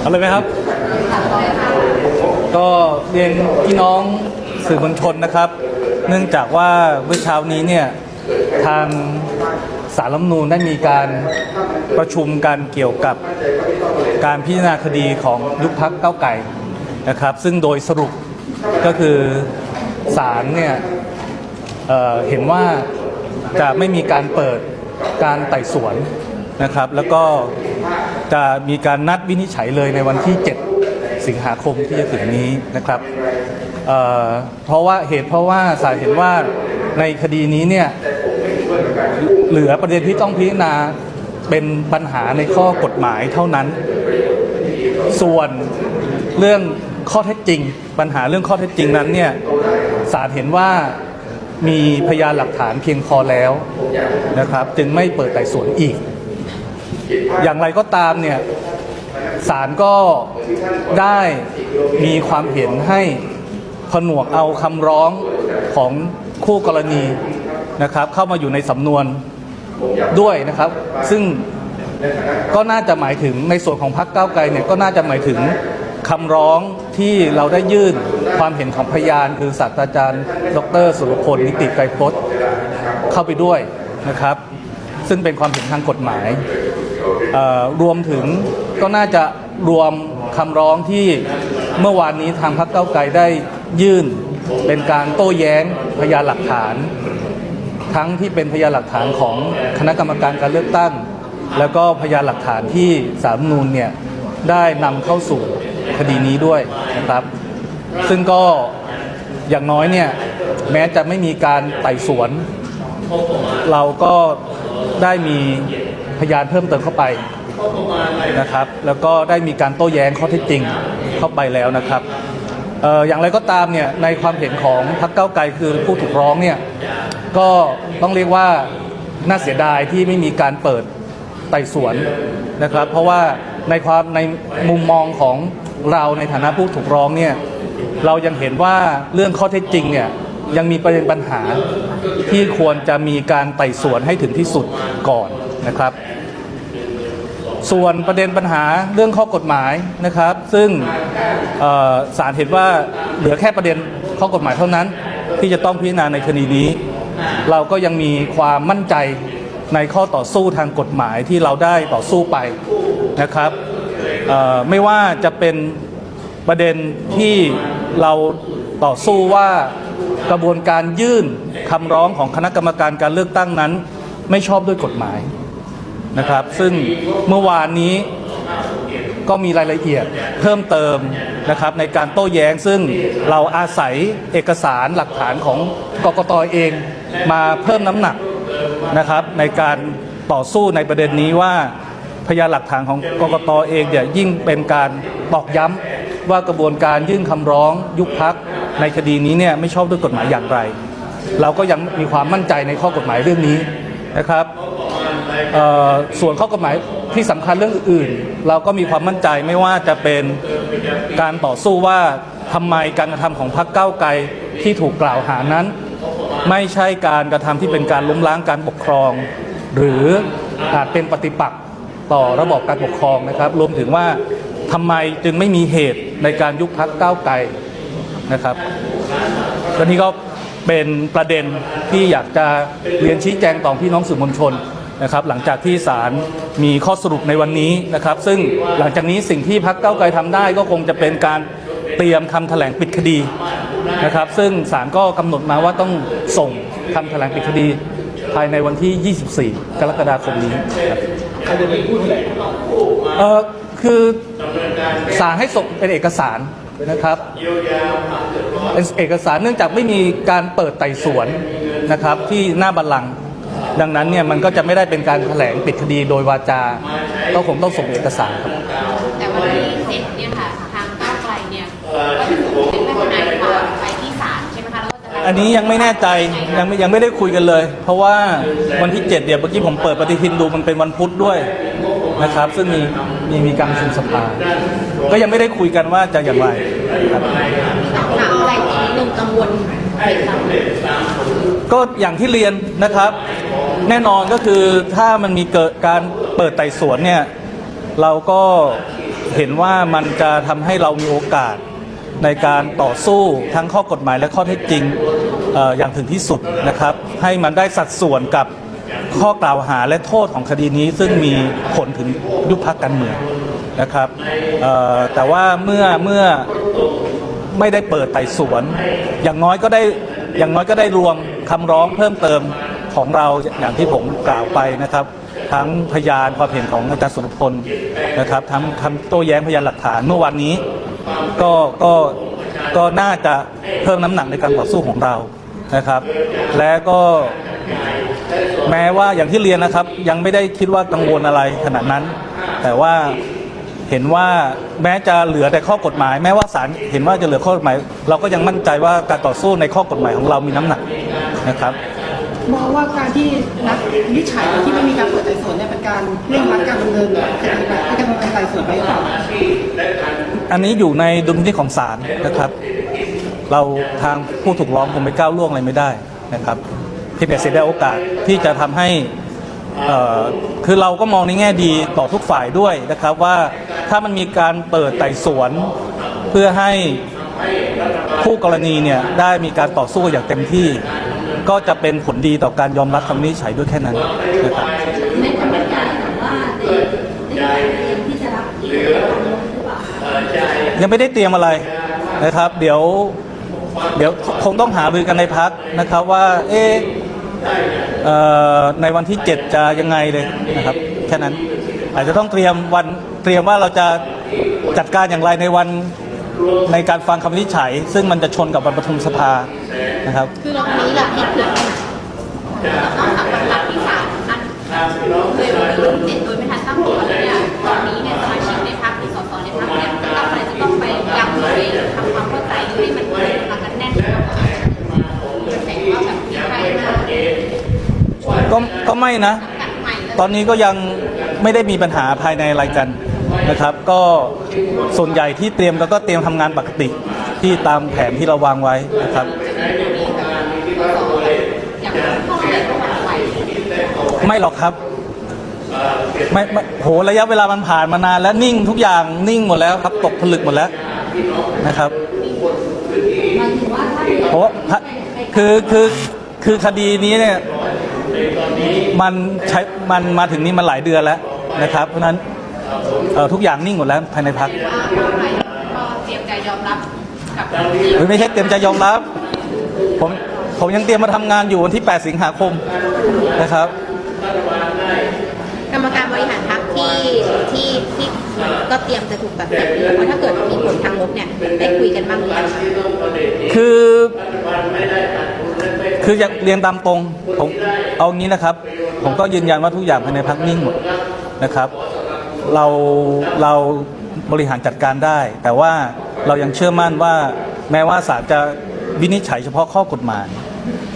เอาเลยไหมครับ ก็เรียนพี่น้องสื่อมวลชนนะครับ เนื่องจากว่าเมื่อเช้านี้เนี่ยทางสารรัฐธรรมนูญได้มีการประชุมกันเกี่ยวกับการพิจารณาคดีของยุบพักเก้าวไก่นะครับ ซึ่งโดยสรุปก็คือศาลเนี่ยเอ่อเห็นว่าจะไม่มีการเปิด การไต่สวนนะครับ แล้วก็จะมีการนัดวินิจฉัยเลยในวันที่ 7 สิงหาคมที่จะถึงนี้นะครับเเพราะว่าเหตุเพราะว่าศาลเห็นว่าในคดีนี้เนี่ยเหลือประเด็นที่ต้องพิจารณาเป็นปัญหาในข้อกฎหมายเท่านั้น ส่วนเรื่องข้อเท็จจริง ปัญหาเรื่องข้อเท็จจริงนั้นเนี่ยศาลเห็นว่า มีพยานหลักฐานเพียงพอแล้วนะครับ จึงไม่เปิดไต่สวนอีก อย่างไรก็ตามเนี่ยศาลก็ได้มีความเห็นให้ผนวกเอาคำร้องของคู่กรณีนะครับ เข้ามาอยู่ในสำนวนด้วยนะครับ ซึ่งก็น่าจะหมายถึงในส่วนของพรรคก้าวไกลเนี่ยก็น่าจะหมายถึงคำร้องที่เราได้ยื่น ความเห็นของพยานคือศาสตราจารย์ ดร สุรพลนิติไกรพจน์เข้าไปด้วยนะครับ ซึ่งเป็นความเห็นทางกฎหมายรวมถึงก็น่าจะรวมคำร้องที่เมื่อวานนี้ทางพรรคเก้าไกลได้ยื่นเป็นการโต้แย้งพยานหลักฐาน ทั้งที่เป็นพยานหลักฐานของคณะกรรมการการเลือกตั้ง แล้วก็พยานหลักฐานที่สามนูญเนี่ยได้นำเข้าสู่คดีนี้ด้วยนะครับ ซึ่งก็อย่างน้อยเนี่ยแม้จะไม่มีการไต่สวน เราก็ได้มีพยานเพิ่มเติมเข้าไปนะครับ แล้วก็ได้มีการโต้แย้งข้อเท็จจริงเข้าไปแล้วนะครับอออย่างไรก็ตามเนี่ยในความเห็นของพรรคเก้าไกลคือผู้ถูกร้องเนี่ยก็ต้องเรียกว่าน่าเสียดายที่ไม่มีการเปิดไต่สวนนะครับ เพราะว่า ในความในมุมมองของเราในฐานะผู้ถูกร้องเนี่ยเรายังเห็นว่าเรื่องข้อเท็จจริงเนี่ยยังมีประเด็นปัญหาที่ควรจะมีการไต่สวนให้ถึงที่สุดก่อนนะครับ ส่วนประเด็นปัญหาเรื่องข้อกฎหมายนะครับ ซึ่งศาลเห็นว่าเหลือแค่ประเด็นข้อกฎหมายเท่านั้น ที่จะต้องพิจารณาในคดีนี้ เราก็ยังมีความมั่นใจ ในข้อต่อสู้ทางกฎหมายที่เราได้ต่อสู้ไปนะครับไม่ว่าจะเป็นประเด็นที่เราต่อสู้ว่ากระบวนการยื่นคำร้องของคณะกรรมการการเลือกตั้งนั้น ไม่ชอบด้วยกฎหมายนะครับ ซึ่งเมื่อวานนี้ก็มีรายละเอียดเพิ่มเติมนะครับในการโต้แย้งซึ่งเราอาศัยเอกสารหลักฐานของกกตเองมาเพิ่มน้ำหนัก นะครับในการต่อสู้ในประเด็นนี้ว่าพยานหลักฐานของกกตเองเนี่ยยิ่งเป็นการตอกย้ำว่ากระบวนการยื่นคำร้องยุบพักในคดีนี้เนี่ยไม่ชอบด้วยกฎหมายอย่างไร เราก็ยังมีความมั่นใจในข้อกฎหมายเรื่องนี้นะครับส่วนข้อกฎหมายที่สำคัญเรื่องอื่น เราก็มีความมั่นใจไม่ว่าจะเป็นการต่อสู้ว่าทำไมการกระทำของพรรคเก้าไกลที่ถูกกล่าวหานั้น ไม่ใช่การกระทำที่เป็นการล้มล้างการปกครอง หรืออาจเป็นปฏิปักษ์ต่อระบอบการปกครองนะครับ รวมถึงว่าทำไมจึงไม่มีเหตุในการยุบพรรคก้าวไกลนะครับและนี่ก็เป็นประเด็นที่อยากจะเรียนชี้แจงต่อพี่น้องสื่อมวลชนนะครับ หลังจากที่ศาลมีข้อสรุปในวันนี้นะครับ ซึ่งหลังจากนี้สิ่งที่พรรคเก้าไกลทำได้ก็คงจะเป็นการเตรียมคำแถลงปิดคดี นะครับ ซึ่งศาลก็กำหนดมาว่าต้องส่งคำแถลงปิดคดี ภายในวันที่ 24 กรกฎาคมนี้ครับใครจะเป็นผู้แถลงเออคือศาลให้ส่งเป็นเอกสารนะครับเป็นเอกสารเนื่องจากไม่มีการเปิดไต่สวนนะครับที่หน้าบัลลังก์ดังนั้นเนี่ยมันก็จะไม่ได้เป็นการแถลงปิดคดีโดยวาจา ก็คงต้องส่งเอกสารครับแต่วันที่เจ็ดเนี่ยค่ะทางก้าวไกลเนี่ยก็จะส่งเป็นทนาย อันนี้ยังไม่แน่ใจยังไม่ยังไม่ได้คุยกันเลย เพราะว่าวันที่ 7 เดี๋ยวเมื่อกี้ผมเปิดปฏิทินดูมันเป็นวันพุธด้วยนะครับ ซึ่งมีมีมีการประชุมสภาก็ยังไม่ได้คุยกันว่าจะอย่างไรครับถามอะไรที่ลุงกังวลก็อย่างที่เรียนนะครับ แน่นอนก็คือถ้ามันมีเกิดการเปิดไต่สวนเนี่ยเราก็เห็นว่ามันจะทำให้เรามีโอกาส ในการต่อสู้ทั้งข้อกฎหมายและข้อเท็จจริงออย่างถึงที่สุดนะครับ ให้มันได้สัดส่วนกับข้อกล่าวหาและโทษของคดีนี้ซึ่งมีผลถึงยุบพักการเมืองนะครับแต่ว่าเมื่อเมื่อไม่ได้เปิดไต่สวน อย่างน้อยก็ได้อย่างน้อยก็ได้รวมคำร้องเพิ่มเติมของเราอย่างที่ผมกล่าวไปนะครับ ทั้งพยานความเห็นของอาจารย์สุรพลนะครับทั้งคำโต้แย้งพยานหลักฐานเมื่อวันนี้ ก็ก็ก็น่าจะเพิ่มน้ำหนักในการต่อสู้ของเรานะครับ และก็แม้ว่าอย่างที่เรียนนะครับ ยังไม่ได้คิดว่ากังวลอะไรขนาดนั้น แต่ว่าเห็นว่าแม้จะเหลือแต่ข้อกฎหมาย แม้ว่าศาลเห็นว่าจะเหลือข้อกฎหมาย เราก็ยังมั่นใจว่าการต่อสู้ในข้อกฎหมายของเรามีน้ำหนักนะครับ มองว่าการที่นัดวิจัยที่ไม่มีการเปิดไต่สวนเนี่ยเป็นการเร่งรัดการดำเนินคดีแบบให้การดำเนินไต่สวนไปหรือเปล่าอันนี้อยู่ในดุลพินิจของศาลนะครับ เราทางผู้ถูกร้องคงไปก้าวล่วงอะไรไม่ได้นะครับเพียงแต่เสียได้โอกาสที่จะทำให้คือเราก็มองในแง่ดีต่อทุกฝ่ายด้วยนะครับว่าถ้ามันมีการเปิดไต่สวนเพื่อให้ผู้กรณีเนี่ยได้มีการต่อสู้อย่างเต็มที่ ก็จะเป็นผลดีต่อการยอมรับคำวินิจฉัยด้วยแค่นั้นนะครับในกรรมการถามว่าได้ได้เตรียมที่จะรับอีกครั้งหรือเปล่ายังไม่ได้เตรียมอะไรนะครับ เดี๋ยวเดี๋ยวคงต้องหารือกันในพักนะครับว่าเอะเอ่อในวันที่ 7 จะยังไงเลยนะครับแค่นั้นอาจจะต้องเตรียมวันเตรียมว่าเราจะจัดการอย่างไรในวัน ในการฟังคำวินิจฉัย ซึ่งมันจะชนกับวันประชุมสภานะครับ คือรอบนี้หลักที่เกิดขึ้นนอกจากวันหลักที่ศาลอันเลยวันที่เจ็ดโดยไม่ทันตั้งตัวแล้วเนี่ยตอนนี้เนี่ยสมาชิกในพรรคหรือสสในพรรคเนี่ยก้าวไกลจะต้องไปยังหรือทำความเข้าใจให้มันมากันแน่นมากกว่าจะแสดงว่าแบบมีใครมาก็ก็ไม่นะตัดใหม่แล้วตอนนี้ก็ยังไม่ได้มีปัญหาภายในอะไรกัน นะครับ ก็ส่วนใหญ่ที่เตรียมแล้วก็เตรียมทำงานปกติที่ตามแผนที่เราวางไว้นะครับ ไม่หรอกครับไม่ไม่โหระยะเวลามันผ่านมานานแล้วนิ่งทุกอย่างนิ่งหมดแล้วครับตกผลึกหมดแล้วนะครับ เพราะว่าคือคือคือคดีนี้เนี่ยมันใช้มันมาถึงนี้มันหลายเดือนแล้วนะครับ เพราะฉะนั้น เอ่อทุกอย่างนิ่งหมดแล้วภายในพักว่าก้าวไกลก็เตรียมใจยอมรับกับไม่ใช่เตรียมจะยอมรับ ผมผมยังเตรียมมาทำงานอยู่วันที่ 8 สิงหาคมนะครับ กรรมการบริหารพรรคที่ที่ที่ก็เตรียมจะถูกตัดสินเพราะถ้าเกิดมีผลทางลบเนี่ยได้คุยกันบ้างหรือยังคือคืออยากเรียนตามตรงผมเอางี้นะครับ ผมก็ยืนยันว่าทุกอย่างภายในพักนิ่งหมดนะครับ เราเราบริหารจัดการได้ แต่ว่าเรายังเชื่อมั่นว่า แม้ว่าศาลจะวินิจฉัยเฉพาะข้อกฎหมาย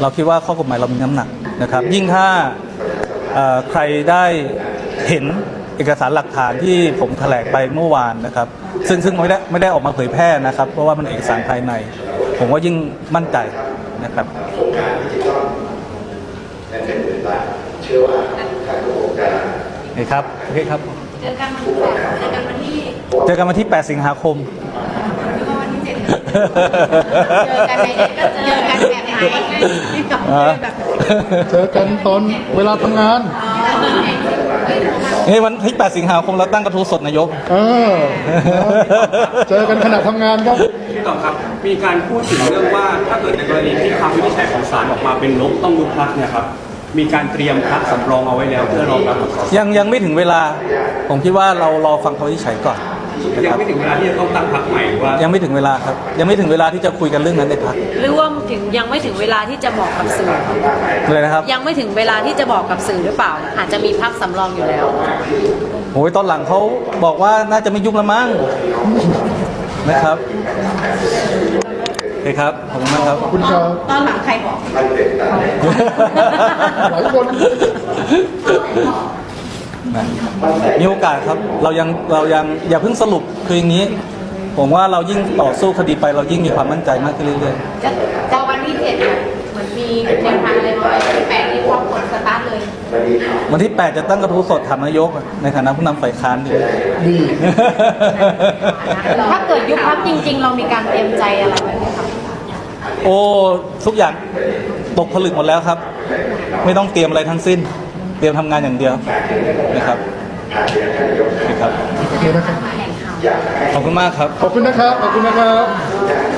เราคิดว่าข้อกฎหมายเรามีน้ำหนักนะครับ ยิ่งถ้าเอ่อใครได้เห็นเอกสารหลักฐานที่ผมแถลงไปเมื่อวานนะครับ ซึ่งซึ่งไม่ได้ไม่ได้ออกมาเผยแพร่นะครับ เพราะว่ามันเอกสารภายใน ผมว่ายิ่งมั่นใจนะครับโอเคครับโอเคครับ เจอกันวันที่แปดเจอกันวันที่เจอกันวันที่ 8 สิงหาคมแล้วก็วันที่เจ็ดเจอกันในเจอกันแบบไหนอ่าเจอกันตอนเวลาทำงาน เฮ้ยวันที่ 8 สิงหาคมเราตั้งกระทู้สดนายก เออ เจอกันขณะทำงานครับ พี่ต่อครับ มีการพูดถึงเรื่องว่าถ้าเกิดในกรณีที่คำวินิจฉัยของศาลออกมาเป็นลบต้องยุบพักเนี่ยครับ มีการเตรียมพักสำรองเอาไว้แล้วเพื่อรองรับกับสสยังยังไม่ถึงเวลา ผมคิดว่าเรารอฟังคำวินิจฉัยก่อนนะยัคงรับไม่ถึงเวลาที่จะต้องตั้งพักใหม่หรือว่ายังไม่ถึงเวลาครับ ยังไม่ถึงเวลาที่จะคุยกันเรื่องนั้นในพักหรือว่าถึงยังไม่ถึงเวลาที่จะบอกกับสื่อ เลยนะครับยังไม่ถึงเวลาที่จะบอกกับสื่อหรือเปล่า อาจจะมีพักสำรองอยู่แล้ว โอ้ยตอนหลังเขาบอกว่าน่าจะไม่ยุ่งละมั้งนะครับ โอเคครับขอบคุณมากครับ ขอบคุณครับตอนหลังใครบอกหลายคนนะมีโอกาสครับเรายังเรายังอย่าเพิ่งสรุปคืออย่างนี้ ผมว่าเรายิ่งต่อสู้คดีไปเรายิ่งมีความมั่นใจมากขึ้นเรื่อยจะจะวันที่เจ็ดเนี่ยเหมือนมีแนวทางอะไรมาไว้ที่แปดนี่พร้อมกดสตาร์ทเลย วันที่ 8 จะตั้งกระทู้สดถามนายก ในฐานะผู้นำฝ่ายค้านดีดีถ้าเกิดยุบพักจริง ๆ เรามีการเตรียมใจอะไรไหมคะ โอ้ทุกอย่างตกผลึกหมดแล้วครับ ไม่ต้องเตรียมอะไรทั้งสิ้น เตรียมทำงานอย่างเดียวนะครับนะครับ โอเคนะครับ ขอบคุณมากครับ ขอบคุณนะครับ ขอบคุณนะครับ